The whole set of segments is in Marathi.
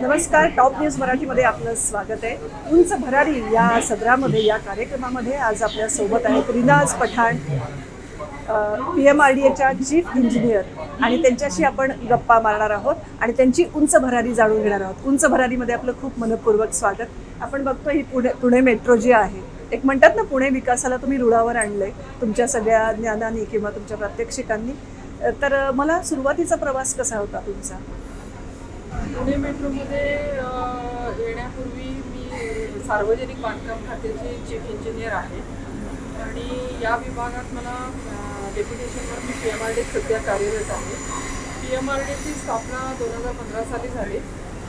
नमस्कार टॉप न्यूज मराठीमध्ये आपलं स्वागत आहे. उंच भरारी या सदरामध्ये या कार्यक्रमामध्ये आज आपल्यासोबत आहेत Rinaz Pathan P M R D एच्या चीफ इंजिनियर. आणि त्यांच्याशी आपण गप्पा मारणार आहोत आणि त्यांची उंच भरारी जाणून घेणार आहोत. उंच भरारीमध्ये आपलं खूप मनपूर्वक स्वागत. आपण बघतो ही पुणे पुणे मेट्रो जी आहे एक म्हणतात ना पुणे विकासाला तुम्ही रुळावर आणलंय तुमच्या सगळ्या ज्ञानाने किंवा तुमच्या प्रात्यक्षिकांनी. तर मला सुरुवातीचा प्रवास कसा होता तुमचा? पुणे मेट्रोमध्ये येण्यापूर्वी मी सार्वजनिक बांधकाम खात्याचे चीफ इंजिनियर आहे. आणि या विभागात मला डेप्युटेशनवर मी पी एम आर डी सध्या कार्यरत आहे. पी एम आर डीची स्थापना दोन हजार पंधरा साली झाली.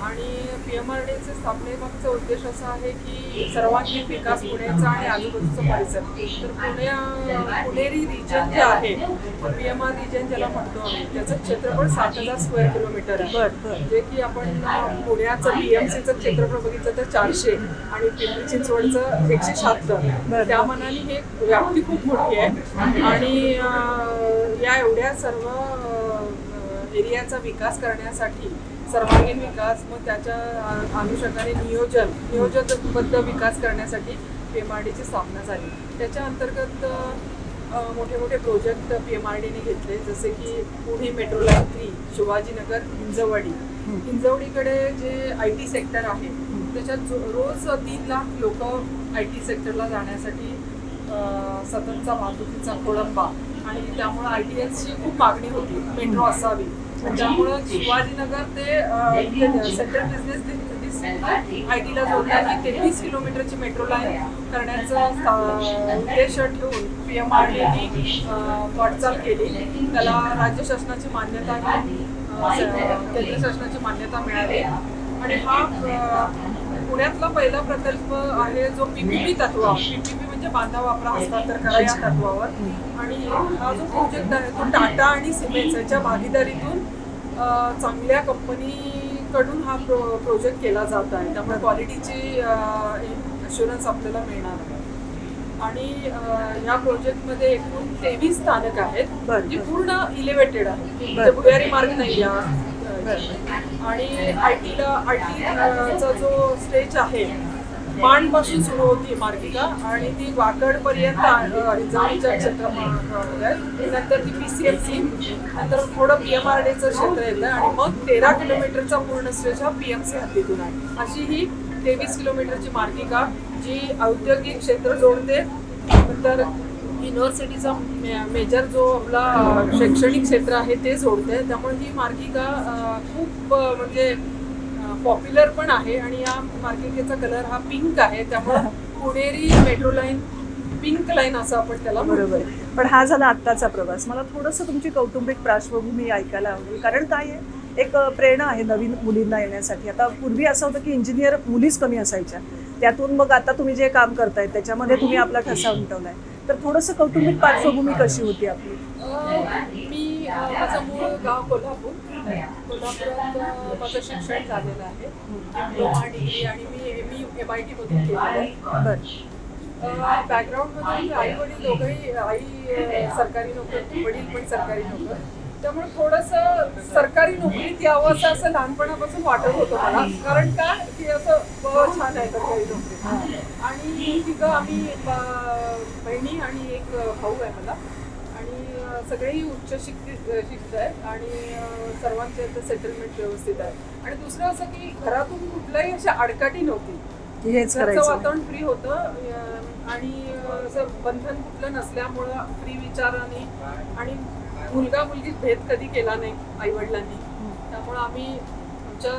आणि पी एम आर डीचे स्थापनेमागचा उद्देश असा आहे की सर्वांगीण विकास पुण्याचा आणि आजूबाजूचा परिसर. तर पुण्या पुणेरी रिजन जे आहे पी एम आर रिजन ज्याला म्हणतो आम्ही त्याचं क्षेत्रफळ सात हजार स्क्वेअर किलोमीटर आहे. जे की आपण पुण्याचं बीएमसीचं क्षेत्रफळ बघितलं तर चारशे आणि पिंपरी चिंचवडचं एकशे शहात्तर. त्या मनाने हे व्याप्ती खूप मोठी आहे. आणि या एवढ्या सर्व एरियाचा विकास करण्यासाठी सर्वांगीण विकास मग त्याच्या अनुषंगाने नियोजन नियोजनबद्ध विकास करण्यासाठी पी एम आर डीची स्थापना झाली. त्याच्या अंतर्गत मोठे मोठे प्रोजेक्ट पी एम आर डीने घेतले जसे की Pune metro line three Shivajinagar Hinjewadi. हिंजवडीकडे जे आय टी सेक्टर आहे त्याच्यात रोज तीन लाख लोक आय टी सेक्टरला जाण्यासाठी अं, सततचा वाहतुकीचा खोळंबा. आणि त्यामुळे आय टी एसची खूप मागणी होती. मेट्रो असावी. त्यामुळं शिवाजीनगर ते सेंट्रल बिझनेस आय टीला जोडणारी तेहतीस किलोमीटरची मेट्रो लाईन करण्याचा उद्देश ठेवून पी एम आर डीने वाटचाल केली. त्याला राज्य शासनाची मान्यता केंद्र शासनाची मान्यता मिळाली. आणि हा पुण्यातला पहिला प्रकल्प आहे जो पीपीपी तत्व पीपीपी म्हणजे बांधा वापरा हस्तांतर करा या तत्वावर. आणि हा जो प्रोजेक्ट आहे तो टाटा आणि सिमेंट याच्या भागीदारीतून चांगल्या कंपनीकडून हा प्रो प्रोजेक्ट केला जात आहे. त्यामुळे क्वालिटीची अश्युरन्स आपल्याला मिळणार आहे. आणि या प्रोजेक्टमध्ये एकूण तेवीस स्थानक आहेत जी. पूर्ण इलेव्हेटेड आहे. म्हणजे भुयारी मार्ग नाही आणि आय टीला आय टीचा जो स्टेज आहे माणपासून सुरू होती मार्गिका आणि ती वाकडपर्यंत हिंजवडीच्या क्षेत्रामध्ये. नंतर ती पी सी एम सी नंतर थोडं पी एम आर डीचं क्षेत्र येतं आणि मग तेरा किलोमीटरचा पूर्ण स्ट्रेच हा पी एम सी हद्दीतून आहे. अशी ही तेवीस किलोमीटरची मार्गिका जी औद्योगिक क्षेत्र जोडते. नंतर युनिव्हर्सिटीचा मे- मेजर जो आपला शैक्षणिक क्षेत्र आहे ते जोडते. त्यामुळे ही मार्गिका खूप म्हणजे पॉप्युलर पण आहे आणि या मार्गिकेचा कलर हा पिंक आहे त्यामुळे पुणेरी मेट्रो लाईन पिंक लाईन असं आपण त्याला. बरोबर. पण हा झाला आत्ताचा प्रवास. मला थोडंसं तुमची कौटुंबिक पार्श्वभूमी ऐकायला आवडेल. कारण काय आहे एक प्रेरणा आहे नवीन मुलींना येण्यासाठी. आता पूर्वी असं होतं की इंजिनियर मुलीच कमी असायच्या. त्यातून मग आता तुम्ही जे काम करताय त्याच्यामध्ये तुम्ही आपला ठसा उमटवलाय. तर थोडंसं कौटुंबिक पार्श्वभूमी कशी होती आपली? मी माझं मूळ गाव कोल्हापूर. कोल्हापुरात माझं शिक्षण झालेलं आहे डिप्लोमा डिग्री आणि मी एम ई एम आय टीमधून केलेलं आहे बरं बॅकग्राऊंडमध्ये आई वडील दोघंही आई सरकारी नोकर वडील पण सरकारी नोकर त्यामुळे थोडंसं सरकारी नोकरीत यावं असं असं लहानपणापासून वाटत होतं मला कारण का की असं ब छान आहे सरकारी नोकरी आणि तिथं आम्ही बहिणी आणि एक भाऊ आहे मला. सगळेही उच्च शिक्षित शिक्षित आहेत आणि सर्वांचे इथं सेटलमेंट व्यवस्थित आहे. आणि दुसरं असं की घरातून कुठल्याही अशा आडकाठी नव्हती. घरचं वातावरण फ्री होतं आणि असं बंधन कुठलं नसल्यामुळं फ्री विचाराने आणि मुलगा मुलगी भेद कधी केला नाही आई वडिलांनी त्यामुळं आम्ही आमच्या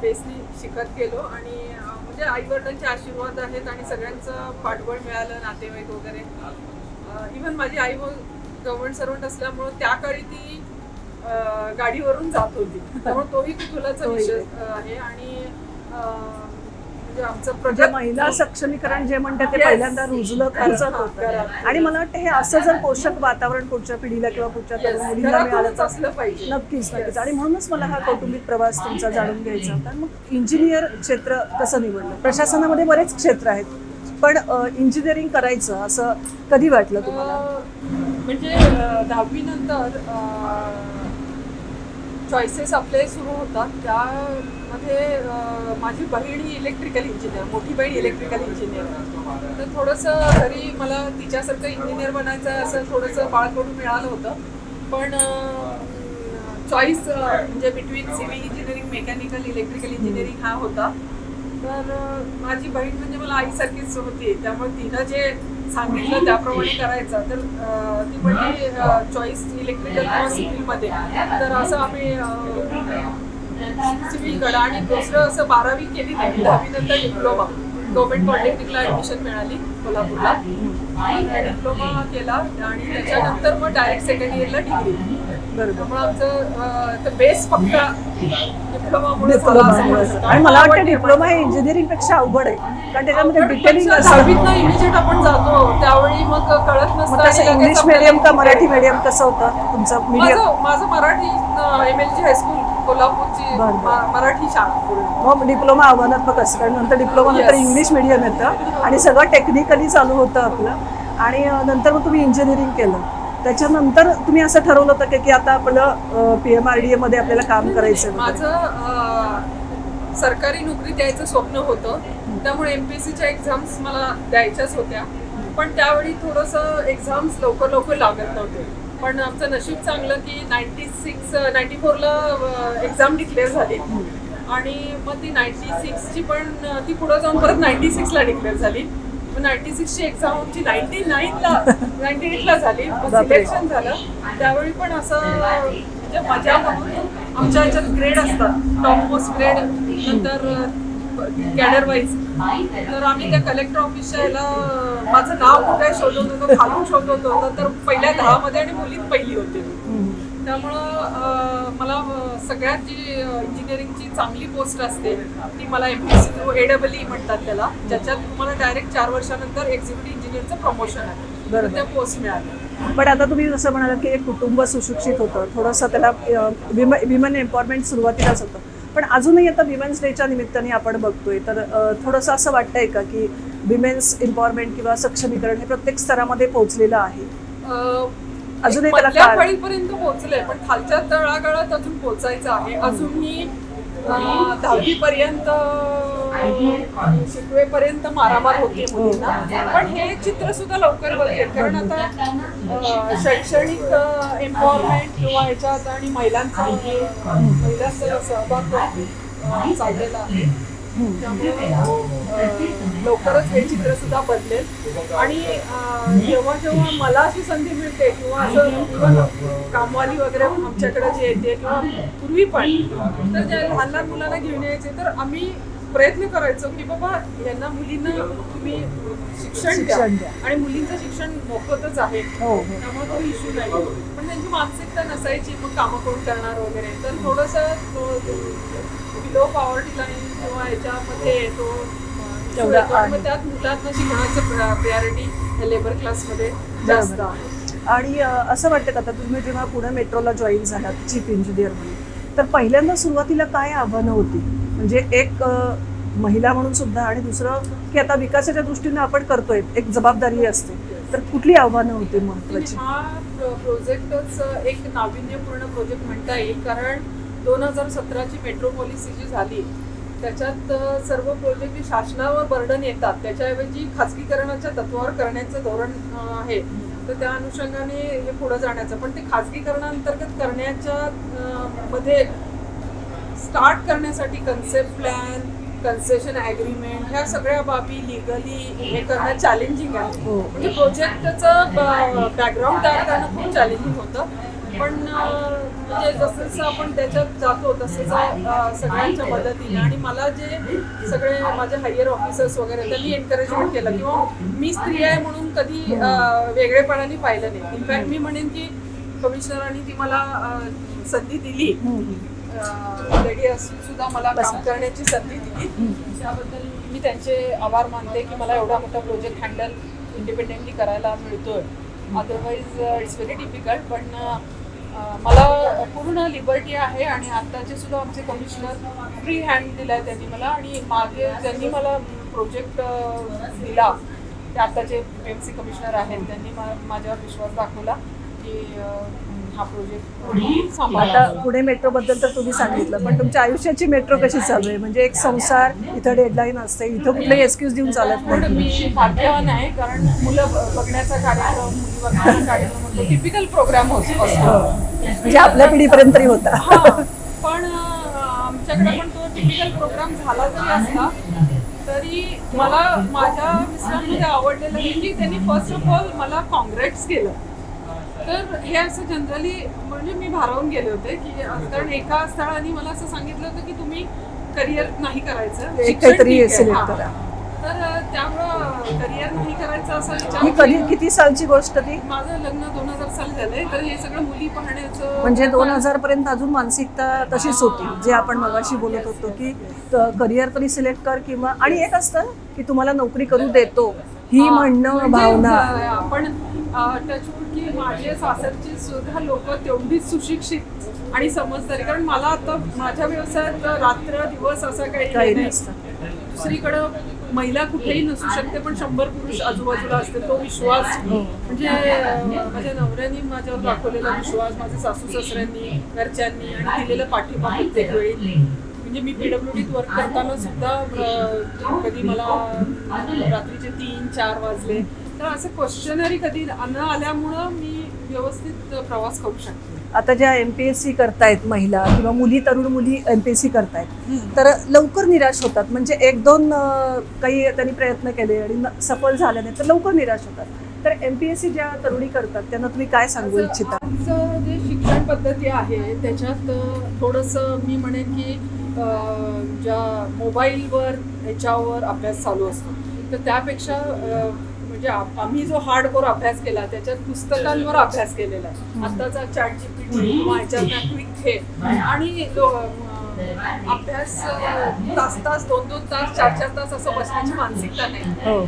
बेसनी शिकत गेलो आणि म्हणजे आई वडिलांचे आशीर्वाद आहेत आणि सगळ्यांचं पाठबळ मिळालं नातेवाईक वगैरे. इवन माझी आई गव्हर्नमेंट सर्वंट असल्यामुळं त्या काळी ती गाडीवरून जात होती. त्यामुळे तोही कुतूहलाचा तोही. विषय आहे. आणि म्हणजे आमचं म्हणजे महिला सक्षमीकरण जे म्हणतात ते. पहिल्यांदा रुजलं खर्चत होतं. आणि मला वाटतं हे असं जर पोषक वातावरण पुढच्या पिढीला किंवा पुढच्या तरुण मुलींना मिळालं असलं पाहिजे. नक्कीच नक्कीच. आणि म्हणूनच मला हा कौटुंबिक प्रवास तुमचा जाणून घ्यायचा होता. मग इंजिनियर क्षेत्र कसं निवडलं? प्रशासनामध्ये बरेच क्षेत्र आहेत. पण इंजिनिअरिंग करायचं असं कधी वाटलं तुम्हाला? म्हणजे दहावीनंतर चॉईसेस आपले सुरू होतात. त्यामध्ये माझी बहीण ही इलेक्ट्रिकल इंजिनियर मोठी बहीण इलेक्ट्रिकल इंजिनियर तर थोडंसं घरी मला तिच्यासारखं इंजिनियर बनायचं आहे असं थोडंसं बाळकडून मिळालं होतं. पण चॉईस म्हणजे between civil engineering mechanical electrical engineering हा होता. तर माझी बहीण म्हणजे मला आईसारखीच होती. त्यामुळे तिनं जे सांगितलं त्याप्रमाणे करायचा. तर ती म्हणजे चॉईस इलेक्ट्रिकल किंवा सिव्हिलमध्ये तर असं आम्ही सिव्हिलकडं आणि दुसरं असं बारावी केली नाही. दहावी नंतर डिप्लोमा गव्हर्मेंट पॉलिटेक्निकला ऍडमिशन मिळाली कोल्हापूरला. डिप्लोमा केला. आणि त्याच्यानंतर मग डायरेक्ट सेकंड इयरला डिग्री त्यामुळे आमचं बेस फक्त डिप्लोमामुळे. आणि मला वाटतं डिप्लोमा हे इंजिनिअरिंगपेक्षा अवघड आहे. कारण त्याच्यामध्ये डिटेलिंग इमिजिएट आपण जातो. त्यावेळी मग कळत नसतं इंग्लिश मिडियम का मराठी मिडियम कसं होतं? तुमचं मीडियम माझं Marathi M L G high school कोल्हापूरची मराठी शाळा. मग डिप्लोमा आव्हानात्मक असतं. कारण नंतर डिप्लोमा नंतर. इंग्लिश मिडियम येतं. आणि सगळं टेक्निकली चालू होतं आपलं. आणि नंतर मग तुम्ही इंजिनिअरिंग केलं. त्याच्यानंतर तुम्ही असं ठरवलं होतं की- आता आपलं पी एम आर डी एमध्ये आपल्याला काम करायचं माझं सरकारी नोकरी द्यायचं स्वप्न होतं. त्यामुळे एम पी एस सीच्या एक्झाम्स मला द्यायच्याच होत्या. पण त्यावेळी थोडंसं एक्झाम्स लवकर लवकर लागत नव्हते. पण आमचं नशीब चांगलं की नाईन्टी सिक्स नाईन्टी फोरला एक्झाम डिक्लेअर झाली. आणि मग ती नाईन्टी सिक्सची पण ती पुढं जाऊन परत नाईन्टी सिक्सला डिक्लेअर झाली. नाईन्टी सिक्सची एक्झाम आमची नाईन्टी नाईनला नाईन्टी एटला झाली. सिलेक्शन झालं. त्यावेळी पण असं म्हणजे मजा आमच्या ह्याच्यात ग्रेड असतात. टॉप मोस्ट ग्रेड नंतर कॅडर वाईज तर आम्ही त्या कलेक्टर ऑफिसच्या ह्याला माझं नाव कुठे शोधत होतो खालून शोधत होतो तर पहिल्या दहामध्ये आणि मुलीत पहिली होते. त्यामुळं मला सगळ्यात जी इंजिनिअरिंगची चांगली पोस्ट असते ती मला M P C through A double E म्हणतात त्याला. ज्याच्यात तुम्हाला डायरेक्ट चार वर्षानंतर एक्झिक्युटिव्ह इंजिनिअरचं प्रमोशन आहे. बरोबर. त्या पोस्ट मिळाल्या पण आता तुम्ही जसं म्हणालात की एक कुटुंब सुशिक्षित होतं थोडंसं त्याला विमन एम्पॉवरमेंट सुरुवातीलाच होतं. पण अजूनही आता विमेन्स डेच्या निमित्ताने आपण बघतोय तर थोडंसं असं वाटतंय का की विमेन्स एम्पॉवरमेंट किंवा सक्षमीकरण हे प्रत्येक स्तरामध्ये पोहोचलेलं आहे? अजूनही त्याला काळ- फळीपर्यंत पोहोचले पण खालच्या तळागाळात अजून पोहोचायचं आहे. अजूनही दहावी पर्यंत शिकवेपर्यंत मारामार होते मुलींना. पण हे चित्र सुद्धा लवकर बघेल कारण आता शैक्षणिक एम्पॉवरमेंट किंवा ह्याच्यात आणि महिलांचा महिलांचा सहभाग अं, चाललेला आहे. त्यामुळे लवकरच हे चित्र सुद्धा बदलेल आणि जेव्हा जेव्हा मला अशी संधी मिळते किंवा असं कामवाली वगैरे आमच्याकडे जे येते किंवा पूर्वी पण तर ज्या लहान लहान मुलांना घेऊन यायचे तर आम्ही प्रयत्न करायचो की बाबा यांना मुलींना तुम्ही शिक्षण द्या. आणि मुलींचं शिक्षण मोफतच आहे. हो हो. त्यामुळे तो इश्यू नाही. पण त्यांची मानसिकता नसायची मग कामं कोण करणार वगैरे. तर थोडंसं बिलो पॉवर्टी लाईन किंवा issue येतो. मग त्यात मुलांना शिकण्याचं प्रायोरिटी लेबर क्लासमध्ये जास्त आणि असं वाटतं का? आता तुम्ही जेव्हा पुणे मेट्रोला जॉईन झालात चीफ इंजिनियर म्हणून तर पहिल्यांदा सुरुवातीला काय आव्हानं होती? म्हणजे एक महिला म्हणून सुद्धा आणि दुसरं की आता विकासाच्या दृष्टीने आपण करतोय एक जबाबदारी असते. तर कुठली आव्हानं होती महत्वाची? हा प्र- प्रोजेक्टच एक नाविन्यपूर्ण प्रोजेक्ट म्हणता येईल कारण दोन हजार सतराची मेट्रो पॉलिसी जी झाली त्याच्यात सर्व प्रोजेक्ट शासनावर बर्डन येतात त्याच्याऐवजी खाजगीकरणाच्या तत्वावर करण्याचं धोरण आहे. तर त्या अनुषंगाने हे पुढे जाण्याचं. पण ते खाजगीकरणांतर्गत करण्याच्या मध्ये स्टार्ट करण्यासाठी कन्सेप्ट प्लॅन कन्सेशन ॲग्रीमेंट ह्या सगळ्या बाबी लिगली हे करणं चॅलेंजिंग आहे. हो. म्हणजे प्रोजेक्टचं बॅकग्राऊंड तयार करणं खूप चॅलेंजिंग होतं. पण म्हणजे जसं जसं आपण त्याच्यात जातो तसं तसं सगळ्यांच्या मदतीने. आणि मला जे सगळे माझे हायर ऑफिसर्स वगैरे त्यांनी एनकरेजमेंट केलं किंवा मी स्त्री आहे म्हणून कधी वेगळेपणाने पाहिलं नाही. इनफॅक्ट मी म्हणेन की कमिशनरांनी ती मला संधी दिली. लेडी असून सुद्धा मला काम करण्याची संधी दिली. त्याबद्दल मी त्यांचे आभार मानते की मला एवढा मोठा प्रोजेक्ट हँडल इंडिपेंडेंटली करायला मिळतोय. अदरवाईज इट्स व्हेरी डिफिकल्ट पण मला पूर्ण लिबर्टी आहे आणि आत्ताचे सुद्धा आमचे कमिशनर फ्री हँड दिलाय त्यांनी मला आणि मागे त्यांनी मला प्रोजेक्ट दिला. ते आत्ताचे पी एम सी कमिशनर आहेत त्यांनी मा- माझ्यावर विश्वास दाखवला की हा प्रोजेक्ट सांभाळला आता पुणे मेट्रो बद्दल तर तुम्ही सांगितलं पण तुमच्या आयुष्याची मेट्रो कशी चालू आहे? म्हणजे एक संसार इथं डेडलाईन असते इथं कुठलेही एक्सक्यूज देऊन चालत पण नाही मी भाग्यवान आहे कारण मुलं ब- बघण्याचा कार्यक्रम मुली बघण्याचा कार्यक्रम म्हणजे टिपिकल प्रोग्राम असतो म्हणजे आपल्या पिढीपर्यंत तरी होता. हा, पण अं, आमच्याकडे पण तो टिपिकल प्रोग्राम झाला जरी असला तरी मला माझ्या मिस्टरांमध्ये आवडलेलं हे की त्यांनी फर्स्ट ऑफ ऑल मला कॉंग्रेट्स केलं. तर हे असं जनरली म्हणजे मी भारावून गेले होते की कारण एका स्थळाने मला असं सांगितलं होतं की तुम्ही करिअर नाही करायचं. तर त्यामुळं करिअर नाही करायचं असा कधी किती सालची गोष्ट ती? माझं लग्न दोन हजार साली झालंय. तर हे सगळं मुली पाहण्याचं म्हणजे दोन हजार पर्यंत अजून मानसिकता तशीच होती जे आपण मगाशी बोलत होतो की करिअर तरी सिलेक्ट कर किंवा आणि एक असतं की तुम्हाला नोकरी करू देतो. ही हा, म्हणणं म्हणजे, भावना. आपण टचवूड की माझे सासरची सुद्धा लोक तेवढीच सुशिक्षित आणि समजदारी. कारण मला आता माझ्या व्यवसायात रात्र दिवस असं काही हे नाही. दुसरीकडं महिला कुठेही नसू शकते पण शंभर पुरुष आजूबाजूला असते तो विश्वास म्हणजे अं, माझ्या नवऱ्याने माझ्यावर दाखवलेला विश्वास माझ्या सासू सासऱ्यांनी घरच्यांनी आणि दिलेलं पाठिंबा प्रत्येक वेळी. म्हणजे मी पीडब्ल्यूडीत वर्क करताना सुद्धा कधी मला रात्रीचे तीन चार वाजले. तर असं क्वेश्चनरी कधी न आल्यामुळं मी व्यवस्थित प्रवास करू शकते. आता ज्या एम पी एस सी करतायत महिला किंवा मुली तरुण मुली एम पी एस सी करतायत तर लवकर निराश होतात. म्हणजे एक दोन काही त्यांनी प्रयत्न केले आणि सफल झाले नाही तर लवकर निराश होतात. तर एम पी एस सी ज्या तरुणी करतात त्यांना तुम्ही काय सांगू इच्छिता? जे शिक्षण पद्धती आहे त्याच्यात थोडंसं मी म्हणेन की ज्या मोबाईलवर ह्याच्यावर अभ्यास चालू असतो. तर त्यापेक्षा म्हणजे आम्ही जो हार्डकोर अभ्यास केला त्याच्यात पुस्तकांवर अभ्यास केलेला आहे. आत्ताचा चॅट जीपीटी किंवा ह्याच्यात क्विक हे आणि अभ्यास तास तास दोन दोन तास चार चार तास असं बसण्याची मानसिकता नाही. हो.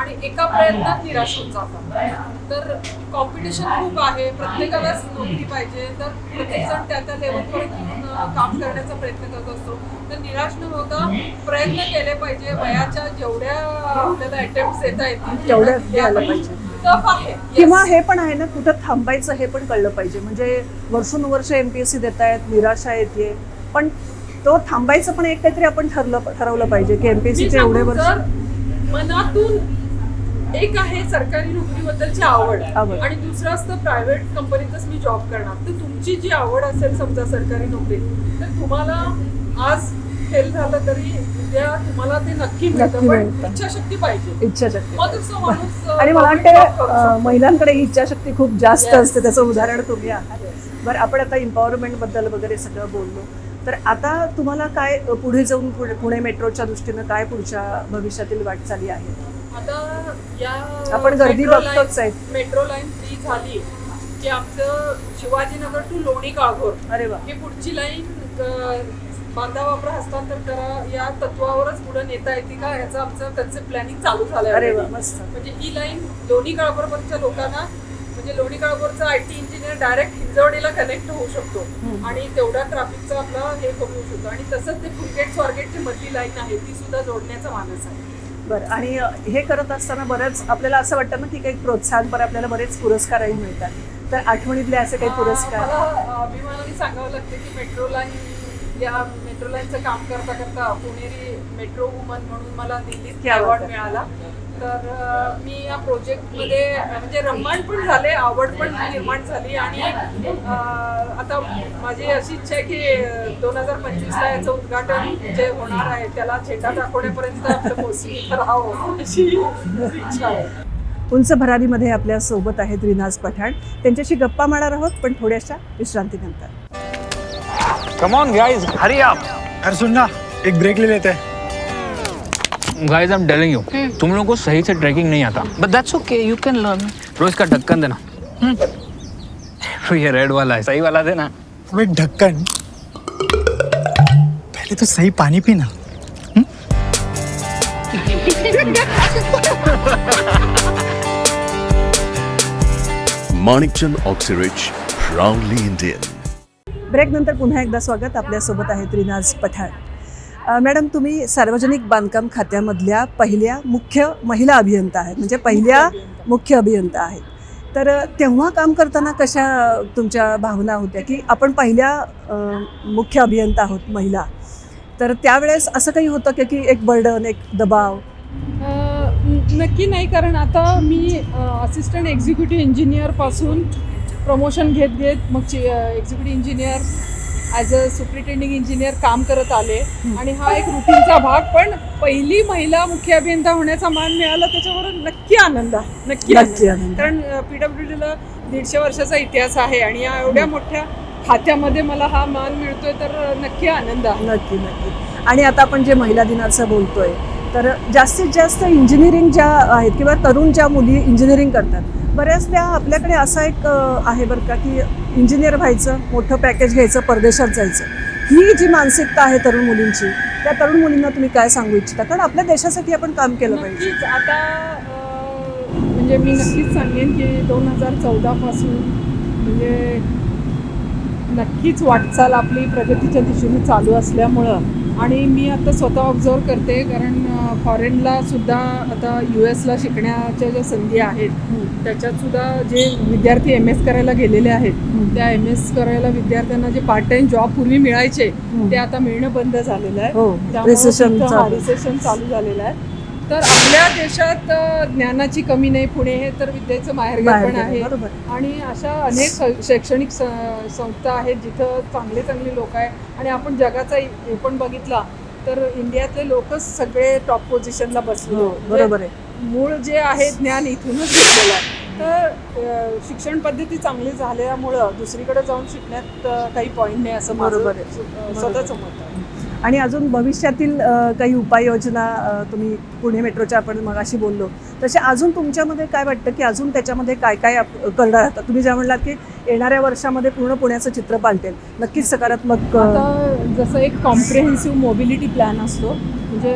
आणि एका प्रयत्नात निराश होऊन जातात. तर कॉम्पिटिशन खूप आहे. प्रत्येकालाच नोकरी पाहिजे. तर प्रत्येकजण त्या त्या लेवलपर्यंत काम करण्याचा प्रयत्न करत असतो. तर निराश न होता प्रयत्न केले पाहिजे. वयाच्या जेवढ्या आपल्याला अटेम्प्ट देता येतील तेवढ्या. किंवा हे पण आहे ना कुठं थांबायचं हे पण कळलं पाहिजे. म्हणजे वर्षोनुवर्ष एम पी एस सी देत आहेत निराशा येते. पण तो थांबायचं पण एक काहीतरी आपण ठरलं ठरवलं पाहिजे की एम पी एस सीचे एवढे वर्ष मनातून एक आहे सरकारी नोकरीबद्दलची आवड. आवड. आणि दुसरं असतं प्रायव्हेट कंपनीतच मी जॉब करणार. तर तुमची जी आवड असेल समजा सरकारी नोकरी तर तुम्हाला आज फेल झालं तरी उद्या तुम्हाला ते नक्की मिळतं. नक्की पण मिळतं. इच्छाशक्ती पाहिजे. इच्छाशक्ती मगच तो माणूस अं, आणि मला वाटतं government job करू अं, शकतो. महिलांकडे ही इच्छाशक्ती खूप जास्त Yes. असते. त्याचं उदाहरण तुम्ही आहात. बरं आपण आता एम्पॉवरमेंटबद्दल वगैरे सगळं बोललो. तर आता तुम्हाला काय अं, पुढे जाऊन पुढे पुणे मेट्रोच्या दृष्टीनं काय पुढच्या भविष्यातील वाटचाली आहे आता या आपण गर्दी मेट्रो लाईन- बघतोच आहे. मेट्रो लाईन फ्री झाली की आमचं शिवाजीनगर टू लोणी काळभोर अरे वा ही पुढची लाईन अ, बांधा वापरा हस्तांतर करा या तत्वावरच पुढे नेता येते का याचं आमचं कन्सेप्ट प्लॅनिंग चालू झालंय अरे वा. मस्त म्हणजे ही लाईन लोणी काळभोरच्या लोकांना म्हणजे लोणी काळभोरचा आय टी इंजिनियर डायरेक्ट हिंजवडीला कनेक्ट होऊ शकतो हम्म. आणि तेवढ्या ट्रॅफिकचा आपला हे कमी होऊ शकतो आणि तसंच ते फुलगेट स्वारगेटची मधली लाईन आहे ती सुद्धा जोडण्याचा मानस आहे बरं. आणि हे करत असताना बरंच आपल्याला असं वाटतं ना की काही प्रोत्साहनपर आपल्याला बरेच पुरस्कारही मिळतात. तर आठवणीतले असे काही पुरस्कार? मला अभिमानाने सांगावं लागतं की मेट्रो लाईन या मेट्रो लाईनचं काम करता करता पुणेरी मेट्रो वुमन म्हणून मला दिल्लीत अवॉर्ड. मिळाला. तर मी या प्रोजेक्टमध्ये म्हणजे रममाण पण झाले आवड पण निर्माण झाली आणि आता माझी अशी इच्छा आहे की दोन हजार पंचवीसला याचं उद्घाटन जे होणार आहे त्याला झेंडा दाखवण्यापर्यंत आपलं राहावं अशी इच्छा आहे. उंच भरारीमध्ये आपल्यासोबत आहेत रिनाज पठाण. त्यांच्याशी गप्पा मारणार आहोत पण थोड्याशा विश्रांतीनंतर. Come on guys hurry up अरे सुन ना एक ब्रेक ले लेते. हैं guys I am telling you तुम लोगों को सही से ट्रैकिंग नहीं आता। But that's okay you can learn रोज का ढक्कन देना। तो ये रेड वाला है। सही वाला देना। अबे ढक्कन। पहले तो सही पानी पीना। Manikchand Oxyrich, proudly Indian. Break नंतर पुन्हा एकदा स्वागत. आपल्यासोबत आहेत रिनाज पठाण. अ, मॅडम तुम्ही सार्वजनिक बांधकाम खात्यामधल्या पहिल्या मुख्य महिला अभियंता आहेत म्हणजे पहिल्या मुख्य अभियंता आहेत. तर तेव्हा काम करताना कशा तुमच्या भावना होत्या की आपण पहिल्या मुख्य अभियंता आहोत महिला? तर त्यावेळेस असं काही होतं का की एक बर्डन एक दबाव? नक्की नाही कारण आता मी असिस्टंट एक्झिक्युटिव्ह इंजिनियरपासून प्रमोशन घेत घेत मग executive engineer as a superintending engineer काम करत आले. आणि हा एक रुटीनचा भाग पण पहिली महिला मुख्य अभियंता होण्याचा मान मिळाला त्याच्यावर नक्की आनंद आहे. नक्की नक्की आनंद. कारण पी डब्ल्यू डीला दीडशे वर्षाचा इतिहास आहे आणि या एवढ्या मोठ्या खात्यामध्ये मला हा मान मिळतोय तर नक्की आनंद आहे. नक्की नक्की. आणि आता आपण जे महिला दिनाचं बोलतोय तर जास्तीत जास्त इंजिनिअरिंग ज्या आहेत किंवा तरुण ज्या मुली इंजिनिअरिंग करतात बऱ्याचदा आपल्याकडे असा एक आहे बरं का की इंजिनियर व्हायचं मोठं पॅकेज घ्यायचं परदेशात जायचं. ही जी मानसिकता आहे तरुण मुलींची त्या तरुण मुलींना तुम्ही काय सांगू इच्छिता? कारण आपल्या देशासाठी आपण काम केलं पाहिजे. आता म्हणजे मी नक्कीच सांगेन की दोन हजार चौदापासून म्हणजे नक्कीच वाटचाल आपली प्रगतीच्या दिशेने चालू असल्यामुळं आणि मी आता स्वतः ऑब्झर्व करते कारण फॉरेनला सुद्धा आता यू एसला शिकण्याच्या ज्या संधी आहेत त्याच्यात सुद्धा जे विद्यार्थी एम एस करायला गेलेले आहेत त्या एम एस करायला विद्यार्थ्यांना जे पार्ट टाइम जॉब पूर्वी मिळायचे ते आता मिळणं बंद झालेलं आहे हो चालू. हा रिसेशन चालू झालेलं आहे तर आपल्या देशात ज्ञानाची कमी नाही पुणे हे तर विद्येचं माहेरघर पण आहे. आणि अशा अनेक शैक्षणिक संस्था आहेत जिथं चांगले चांगले लोक आहे आणि आपण जगाचा हे पण बघितला तर इंडियातले लोकच सगळे टॉप पोझिशनला बसले बरोबर आहे. मूळ जे आहे ज्ञान इथूनच घेतलेलं आहे. तर शिक्षण पद्धती चांगली झाल्यामुळं दुसरीकडे जाऊन शिकण्यात काही पॉईंट नाही असं बरोबर स्वतःचं मत आहे. आणि अजून भविष्यातील काही उपाययोजना तुम्ही पुणे मेट्रोच्या आपण मगाशी बोललो. तसे अजून तुमच्यामध्ये काय वाटतं की अजून त्याच्यामध्ये काय काय आप- करणार? आहात तुम्ही ज्या म्हणलात की येणाऱ्या वर्षामध्ये पूर्ण पुण्याचं चित्र पालटेल. नक्कीच सकारात्मक जसं एक कॉम्प्रिहेन्सिव्ह मोबिलिटी प्लॅन असतो म्हणजे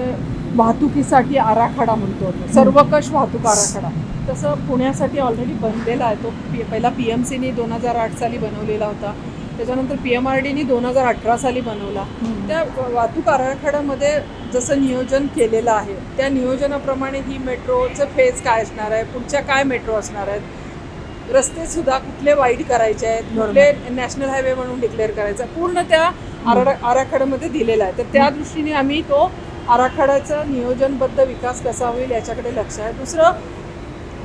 वाहतुकीसाठी आराखडा म्हणतो सर्वकष वाहतूक आराखडा. तसं पुण्यासाठी ऑलरेडी बनलेला आहे तो. पहिला पी एम सीनी दोन हजार आठ साली बनवलेला होता. त्याच्यानंतर पी एम आर डीनी दोन हजार अठरा साली बनवला. त्या वाहतूक आराखड्यामध्ये जसं नियोजन केलेलं आहे त्या नियोजनाप्रमाणे ही मेट्रोचं फेज काय असणार आहे पुढच्या काय मेट्रो असणार आहेत रस्ते सुद्धा कुठले वाईट करायचे आहेत कुठले नॅशनल हायवे म्हणून डिक्लेअर करायचं पूर्ण त्या आरा आराखड्यामध्ये दिलेला आहे. तर त्या दृष्टीने आम्ही तो आराखड्याचा नियोजनबद्ध विकास कसा होईल याच्याकडे लक्ष आहे. दुसरं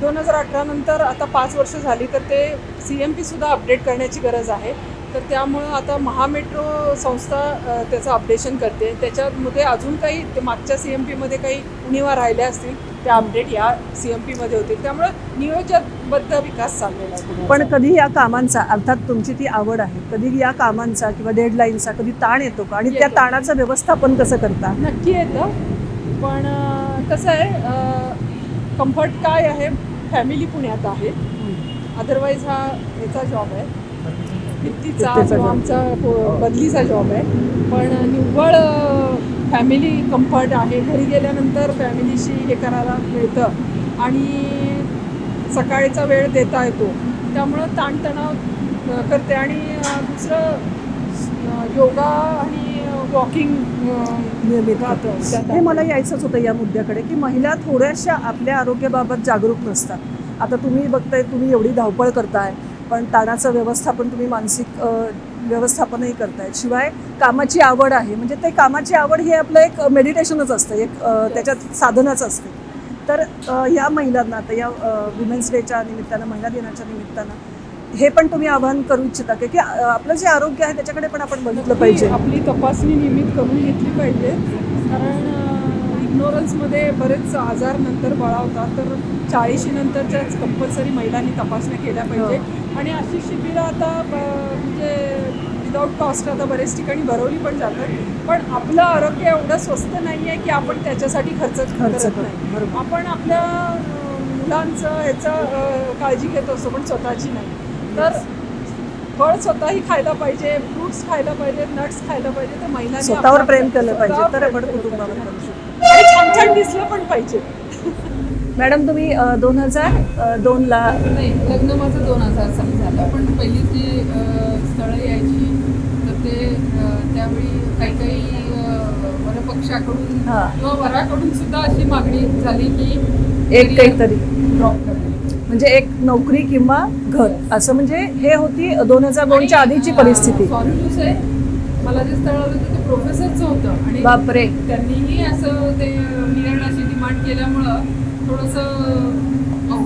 दोन हजार अठरा नंतर आता पाच वर्ष झाली तर ते सी एम पीसुद्धा अपडेट करण्याची गरज आहे. तर त्यामुळं आता महामेट्रो संस्था त्याचं अपडेशन करते. त्याच्यामध्ये अजून काही मागच्या सी एम पीमध्ये काही उणीवा राहिल्या असतील त्या अपडेट या सी एम पीमध्ये होतील. त्यामुळं नियोजनबद्ध विकास चाललेला आहे. पण कधी या कामांचा अर्थात तुमची ती आवड आहे कधी या कामांचा किंवा डेडलाईनचा कधी ताण येतो का? आणि त्या. ताणाचं व्यवस्थापन कसं करता? नक्की येतं. पण कसं आहे कम्फर्ट काय आहे? फॅमिली पुण्यात आहे. अदरवाईज हा याचा जॉब आहे. Job. आमचा बदलीचा जॉब आहे. पण निव्वळ फॅमिली कम्फर्ट आहे. घरी गेल्यानंतर फॅमिलीशी हे करायला मिळतं. आणि सकाळचा वेळ देता येतो. त्यामुळं ताणतणाव करते. आणि दुसरं योगा आणि वॉकिंग नियमित राहतं. हे मला यायचंच होतं या मुद्द्याकडे की महिला थोड्याशा आपल्या आरोग्याबाबत जागरूक नसतात. आता तुम्ही बघताय तुम्ही एवढी धावपळ करताय. पण ताणाचं व्यवस्थापन तुम्ही मानसिक व्यवस्थापनही करताय. शिवाय कामाची आवड आहे म्हणजे ते कामाची आवड हे आपलं एक मेडिटेशनच असतं एक त्याच्यात साधनच असते. तर या महिलांना आता या वुमेन्स डेच्या निमित्तानं महिला दिनाच्या निमित्तानं हे पण तुम्ही आवाहन करू इच्छिता का? आपलं जे आरोग्य आहे त्याच्याकडे पण आपण बघितलं पाहिजे. आपली तपासणी नियमित करून घेतली पाहिजे. कारण इग्नोरन्समध्ये बरेच आजार नंतर बळावतात. तर चाळीशी नंतरच्याच कंपल्सरी महिलांनी तपासण्या केल्या पाहिजे. आणि अशी शिबिरं आता म्हणजे विदाऊट कॉस्ट आता बरेच ठिकाणी भरवली पण जातात. पण आपलं आरोग्य एवढं स्वस्त नाही आहे की आपण त्याच्यासाठी खर्च खर्च नाही. आपण आपल्या मुलांचं ह्याचं काळजी घेत असतो पण स्वतःची नाही. तर फळ स्वतःही खायला पाहिजे फ्रुट्स खायला पाहिजे नट्स खायला पाहिजे तर महिलांनी स्वतःवर प्रेम केलं पाहिजे. तर आपण कुटुंबावर पाहिजे. करू शकतो आणि छान दिसलं पण पाहिजे. मॅडम तुम्ही दोन हजार दोनला नाही लग्न माझं दोन हजार साली झालं पण पहिली जी स्थळं यायची. तर ते त्यावेळी काही काही वरपक्षाकडून हा. किंवा वराकडून सुद्धा अशी मागणी झाली की एक काहीतरी. ड्रॉप करणे म्हणजे एक नोकरी किंवा घर. असं म्हणजे हे होती दोन हजार दोनच्या आधीची परिस्थिती. सॉरी टू से मला जे स्थळ आलं होतं ते प्रोफेसरचं होतं. आणि बापरे. त्यांनीही असं ते मिळणं अशी डिमांड केल्यामुळं थोडंसं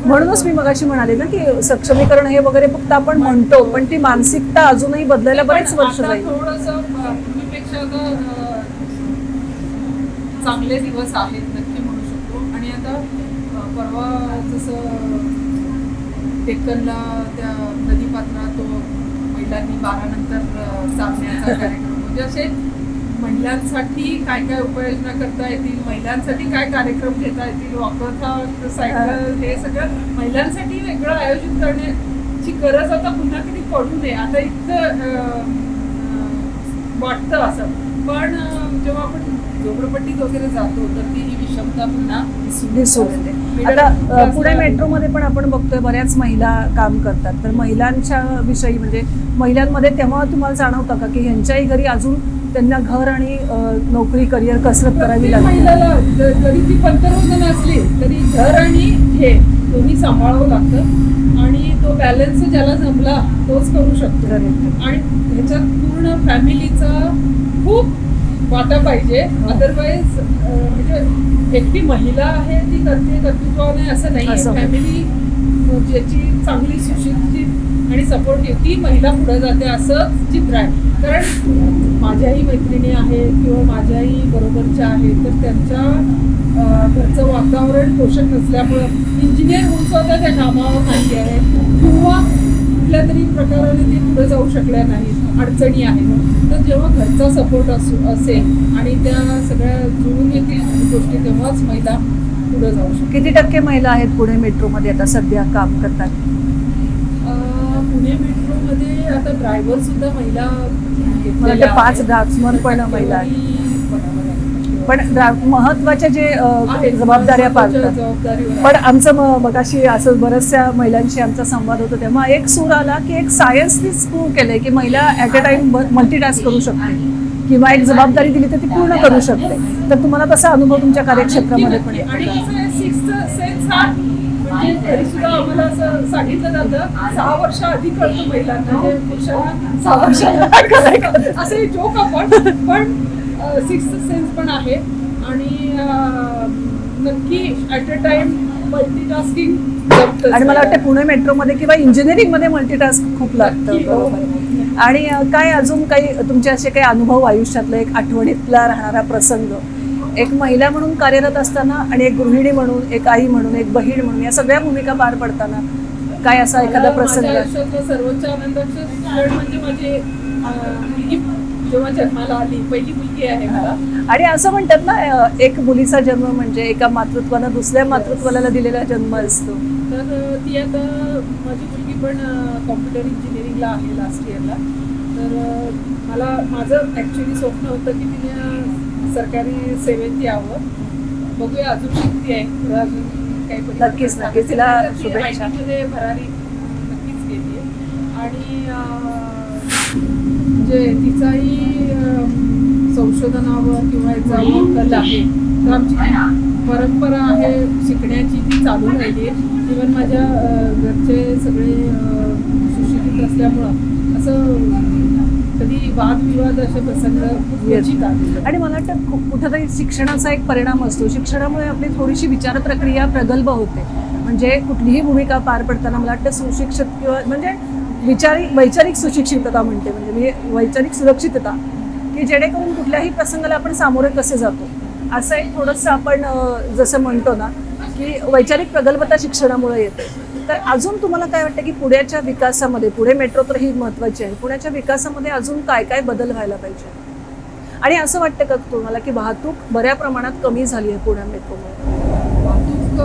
म्हणूनच मी मगाशी म्हणाले ना की सक्षमीकरण हे वगैरे फक्त आपण म्हणतो पण ती मानसिकता अजूनही बदलायला बरेच वर्ष जाईल. थोडंसं पूर्वीपेक्षा चांगले दिवस आहेत नक्की म्हणू शकतो. आणि आता परवा जसं डेक्कनला त्या नदीपात्रात तो महिलांनी बारा नंतर अ, चालण्याचा कार्यक्रम. म्हणजे असे महिलांसाठी काय काय उपाययोजना करता येतील महिलांसाठी काय कार्यक्रम घेता येतील वॉकरथा सायकल हे. सगळं महिलांसाठी वेगळं आयोजित करण्याची गरज आता पुन्हा कधी पडू नये आता इतकं वाटतं असं. पण जेव्हा आपण झोपडपट्टीत वगैरे जातो तर ती ही विषमता पुन्हा दिसून येते. आता पुणे मेट्रोमध्ये पण आपण बघतोय बऱ्याच महिला काम करतात. तर महिलांच्या विषयी म्हणजे महिलांमध्ये तेव्हा तुम्हाला जाणवतं का की ह्यांच्याही घरी अजून त्यांना घर आणि नोकरी करिअर कसरत करावी लागते? जरी ती पंतप्रधान असली तरी घर आणि हे दोन्ही सांभाळावं लागतं. आणि तो बॅलन्स ज्याला जमला तोच करू शकतो. आणि ह्याच्यात पूर्ण फॅमिलीचा खूप वाटा पाहिजे. अदरवाईज म्हणजे एकटी महिला आहे ती करते कर्तृत्वाने असं नाही असं नाही. फॅमिली ज्याची चांगली सुशिक्षित आणि सपोर्टिव्ह ती महिला पुढे जाते असंच चित्र आहे. कारण माझ्याही मैत्रिणी आहेत किंवा माझ्याही बरोबरच्या आहेत तर त्यांच्या घरचं वातावरण पोषक नसल्यामुळं इंजिनियर होऊन सुद्धा त्या कामावर नाही आहे. किंवा कुठल्या तरी प्रकाराने ते पुढे जाऊ शकल्या नाहीत अडचणी आहेत. तर जेव्हा घरचा सपोर्ट असू असेल आणि त्या सगळ्या जुळून येतील गोष्टी तेव्हाच महिला पुढे जाऊ शकतात. किती टक्के महिला आहेत पुणे मेट्रोमध्ये आता सध्या काम करतात? पुणे मेट्रोमध्ये आता ड्रायव्हर सुद्धा महिला पाच ड्राफ्ट्समन पण महिला आहेत. पण महत्त्वाच्या जे जबाबदाऱ्या पाळतात. पण आमचं म- मगाशी असं बऱ्याचशा महिलांशी आमचा संवाद होतो तेव्हा एक सूर आला की एक सायन्सनीच प्रूव्ह केलंय की महिला ॲट अ टाइम मल्टीटास्क करू शकते. किंवा एक जबाबदारी दिली तर ती पूर्ण करू शकते. तर तुम्हाला तसा अनुभव तुमच्या कार्यक्षेत्रामध्ये पण येतो? म्हणजे तरी सुद्धा आम्हाला असं सांगितलं जातं सहा वर्ष आधी कळतं महिलांना म्हणजे सहा वर्षाला असे जोक आपण पण सिक्स्थ सेन्स पण आहे. आणि नक्की ऍट अ टाइम मल्टीटास्किंग आणि मला वाटतं पुणे मेट्रोमध्ये किंवा इंजिनिअरिंगमध्ये मल्टीटास्क खूप लागतं. हो. आणि काय अजून काही तुमचे असे काही अनुभव आयुष्यातला एक आठवणीतला राहणारा प्रसंग? एक महिला म्हणून कार्यरत असताना आणि एक गृहिणी म्हणून एक आई म्हणून एक बहीण म्हणून या सगळ्या भूमिका पार पडताना काय असा एखादा प्रसंग? सर्वोच्च आनंदाचं म्हणजे माझी जेव्हा जन्माला आली पहिली मुलगी आहे मला. आणि असं म्हणतात ना एक मुलीचा जन्म म्हणजे एका मातृत्वानं दुसऱ्या मातृत्वाला दिलेला जन्म असतो. तर ती आता माझी मुलगी पण कॉम्प्युटर इंजिनिअरिंगला आहे लास्ट इयरला तर मला माझं ॲक्च्युली स्वप्न होतं की तिने सरकारी सेवेत यावं. बघूया अजून शिकते आहे. अजून काही नक्कीच, नक्कीच. तिला शुभेच्छा. भरारी नक्कीच केली आहे. आणि म्हणजे तिचाही संशोधनावर किंवा याचा कल आहे. तर आमची परंपरा आहे शिकण्याची ती चालू राहिली आहे. इवन माझ्या घरचे सगळे सुशिक्षित असल्यामुळं असं कधी वादविवाद असे प्रसंग आणि मला वाटतं कुठेतरी शिक्षणाचा एक परिणाम असतो. शिक्षणामुळे आपली थोडीशी विचार प्रक्रिया प्रगल्भ होते. म्हणजे कुठलीही भूमिका पार पडताना मला वाटतं सुशिक्षित किंवा म्हणजे विचारी वैचारिक सुशिक्षितता म्हणते म्हणजे मी वैचारिक सुरक्षितता की जेणेकरून कुठल्याही प्रसंगाला आपण सामोरे कसे जातो? असं एक थोडंसं आपण जसं म्हणतो ना की वैचारिक प्रगल्भता शिक्षणामुळे येते. तर अजून तुम्हाला काय वाटतं की पुण्याच्या विकासामध्ये पुणे मेट्रो तर ही महत्त्वाची आहे पुण्याच्या विकासामध्ये अजून काय काय बदल व्हायला पाहिजे? आणि असं वाटतं का तुम्हाला की वाहतूक बऱ्या प्रमाणात कमी झाली आहे पुण्या मेट्रोमुळे? वाहतूक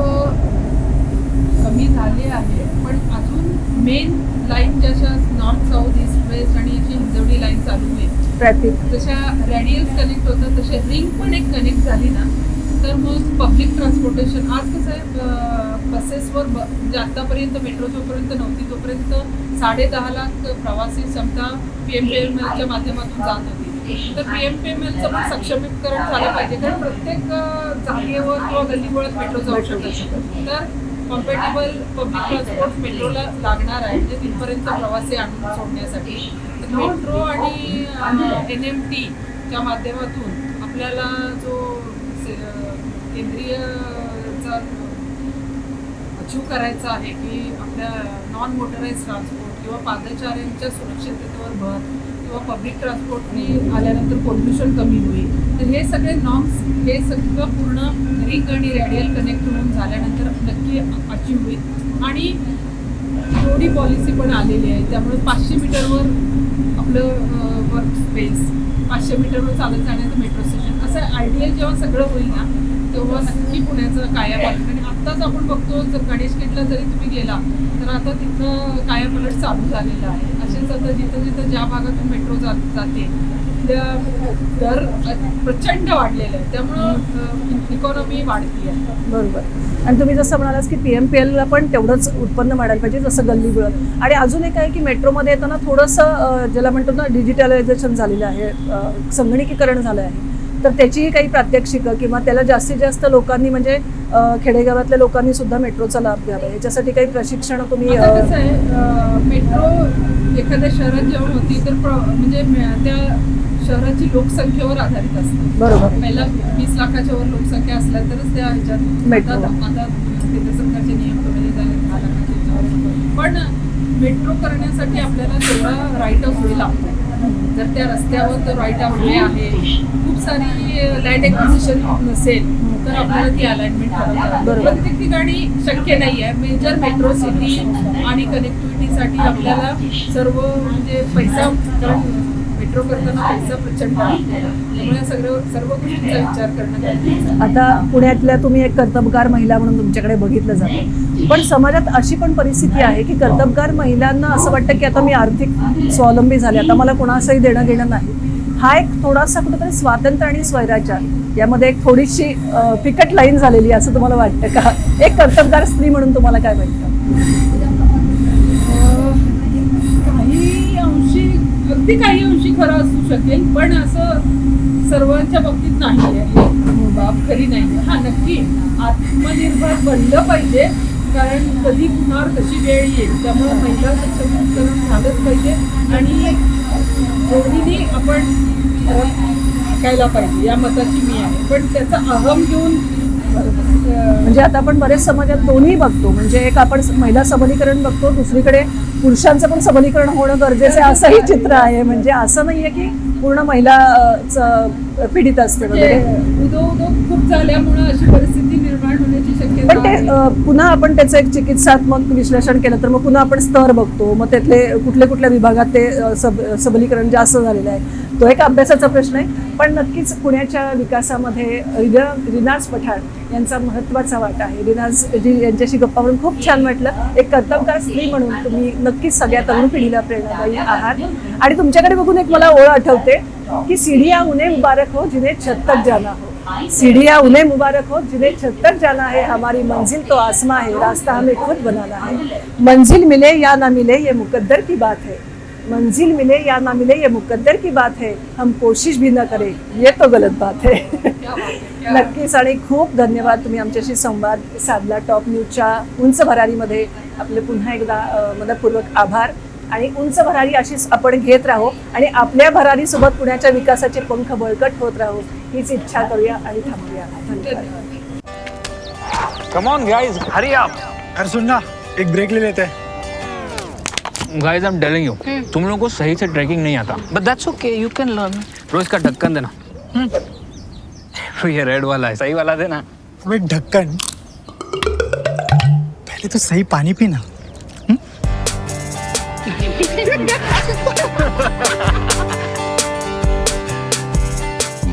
कमी झाली आहे पण अजून मेन लाईन जशा नॉर्थ साऊथ ईस्ट वेस्ट आणि जी हिंजवडी लाईन चालू आहे ट्रॅफिक जशा रॅडियल्स कनेक्ट होतात तसे रिंग पण एक कनेक्ट झाली ना तर मग पब्लिक ट्रान्सपोर्टेशन आज कसं आहे बसेसवर ब म्हणजे आत्तापर्यंत मेट्रो जोपर्यंत नव्हती तोपर्यंत साडे दहा लाख प्रवासी क्षमता पी एम पी एम एलच्या माध्यमातून जात होती. तर पी एम पी एम एलचं पण सक्षमीकरण झालं पाहिजे कारण प्रत्येक जागेवर किंवा गल्लीबोळात मेट्रो जाऊ शकत तर कॉम्पॅटेबल पब्लिक ट्रान्सपोर्ट मेट्रोला लागणार आहे म्हणजे तिथपर्यंत प्रवासी आणून सोडण्यासाठी. मेट्रो आणि एन एम टीच्या माध्यमातून आपल्याला जो केंद्रीयचा अचीव करायचा आहे की आपल्या नॉन मोटराईज ट्रान्सपोर्ट किंवा पादचाऱ्यांच्या सुरक्षिततेवर भर किंवा पब्लिक ट्रान्सपोर्टनी आल्यानंतर पोल्युशन कमी होईल. तर हे सगळे नॉर्म्स हे सगळं पूर्ण रिंग आणि रॅडियल कनेक्ट होऊन झाल्यानंतर नक्की अचीव होईल. आणि थोडी पॉलिसी पण आलेली आहे त्यामुळे पाचशे मीटरवर आपलं वर्क स्पेस पाचशे मीटरवर चालत जाण्याचं मेट्रो स्टेशन असं आयडियल जेव्हा सगळं होईल ना तेव्हा नक्की पुण्याचं कायापालट. आणि आत्ताच आपण बघतो जर गणेश गेटला जरी तुम्ही गेला तर आता तिथं कायापालट चालू झालेलं आहे. आता जिथं जिथं ज्या भागातून मेट्रो जात तिथल्या दर प्रचंड वाढलेले आहे. त्यामुळं इकॉनॉमी वाढती आहे. बरोबर. आणि तुम्ही जसं म्हणालास की पी एम पी एलला पण तेवढंच उत्पन्न वाढायला पाहिजे जसं गल्ली मिळत. आणि अजून एक आहे की मेट्रोमध्ये येताना थोडंसं ज्याला म्हणतो ना डिजिटलायझेशन झालेलं आहे संगणकीकरण झालं आहे. तर त्याचीही काही प्रात्यक्षिकं किंवा त्याला जास्तीत जास्त लोकांनी म्हणजे खेडेगावातल्या लोकांनी सुद्धा मेट्रोचा लाभ घ्यावा. याच्यासाठी काही प्रशिक्षण तुम्ही मेट्रो एखाद्या शहरात जेव्हा होती तर म्हणजे त्या शहराची लोकसंख्येवर आधारित असते बरोबर पहिला वीस लाखाच्या वर लोकसंख्या असल्या तरच त्या ह्याच्यात. आता केंद्र सरकारचे नियम कमी झाले दहा लाखाच्या. पण मेट्रो करण्यासाठी आपल्याला तेवढा राईट ऑफ वे लागतो जर त्या रस्त्यावर तर राईट ऑफ वे आहे. खूप सारी लँड एक्विजिशन नसेल तर आपल्याला ती अलाइनमेंट करावी बरोबर. प्रत्येक ठिकाणी शक्य नाही आहे मेजर मेट्रो सिटी आणि कनेक्टिव्हिटीसाठी आपल्याला सर्व म्हणजे पैसा मेट्रो करताना पैसा प्रचंड त्यामुळे सगळं सर्व गोष्टींचा विचार करणं गरजेचं आहे. आता पुण्यातल्या तुम्ही एक कर्तबगार महिला म्हणून तुमच्याकडे बघितलं जातं. पण समाजात अशी पण परिस्थिती आहे की कर्तबगार महिलांना असं वाटतं की आता मी आर्थिक स्वावलंबी झाले आता मला कोणाचंही देणं घेणं नाही. हा एक थोडासा कुठेतरी स्वातंत्र्य आणि स्वैराचार. यामध्ये एक थोडीशी अं, फिकट लाईन झालेली आहे असं तुम्हाला वाटतं का? एक कर्तबगार स्त्री म्हणून तुम्हाला काय वाटतं? अगदी काही अंशी खरं असू शकेल पण असं सर्वांच्या बाबतीत नाही आहे बाब खरी नाही हा नक्की. आत्मनिर्भर बनलं पाहिजे कारण कधी कुणावर कशी वेळ येईल. त्यामुळे महिला सक्षमीकरण झालंच पाहिजे आणि जोडीने आपण शिकायला पाहिजे. या मताची मी आहे. पण त्याचा अहम घेऊन अं, म्हणजे आता आपण बरेच समाजात दोन्ही बघतो. म्हणजे एक आपण महिला सबलीकरण बघतो दुसरीकडे पुरुषांचं पण सबलीकरण होणं गरजेचं आहे असंही चित्र आहे. म्हणजे असं नाहीये की पूर्ण महिला पीडित असते म्हणजे वगैरे. उदो उदो खूप झाल्यामुळं अशी परिस्थिती निर्माण होण्याची शक्यता पण ते पुन्हा आपण त्याचं एक चिकित्सात्मक विश्लेषण केलं तर मग पुन्हा आपण स्तर बघतो. मग त्यातले कुठल्या कुठल्या विभागात ते सब सबलीकरण जास्त झालेलं आहे. तो एक अभ्यासाचा प्रश्न आहे. पण नक्कीच पुण्याच्या विकासामध्ये रिना रिनाज पठाण यांचा महत्त्वाचा वाटा आहे. रिनाज जी यांच्याशी गप्पा मारून खूप छान वाटलं. एक कर्तबगार स्त्री म्हणून तुम्ही नक्कीच सगळ्या तरुण पिढीला प्रेरणादायी आहात. आणि तुमच्याकडे बघून एक मला ओळ आठवते की सीढ़ियाँ उन्हें मुबारक हो जिन्हें छत तक जाना हो. सीढ़िया उन्हें मुबारक हो जिन्हें छत तक जाना है हमारी मंजिल तो आसमां है रास्ता हमें खुद बनाना है। मंजिल मिले या ना मिले ये मुकद्दर की बात है। मंजिल मिले या ना मिले ये मुकद्दर की बात है। हम कोशिश भी ना करें ये तो गलत बात है। नक्कीच आणि खूप धन्यवाद तुम्ही आमच्याशी संवाद साधला टॉप न्यूजच्या उंच भरारीमध्ये. आपले पुन्हा एकदा अ, मनपूर्वक आभार. आणि उंच भरारी अशीच आपण घेत राहू आणि आपल्या भरारीसोबत पुण्याच्या विकासाचे पंख बळकट होत राहू. हीच इच्छा करूया आणि थांबूया. धन्यवाद. धन्यवाद कम ऑन गाइस हरी आप अरे सुन ना एक ब्रेक ले लेते. हैं guys I am telling you तुम लोगों को सही से ट्रैकिंग नहीं आता. But that's okay you can learn रोज का ढक्कन देना. हम्म। ये रेड वाला है सही वाला देना. अब ढक्कन. पहले तो सही पानी पीना.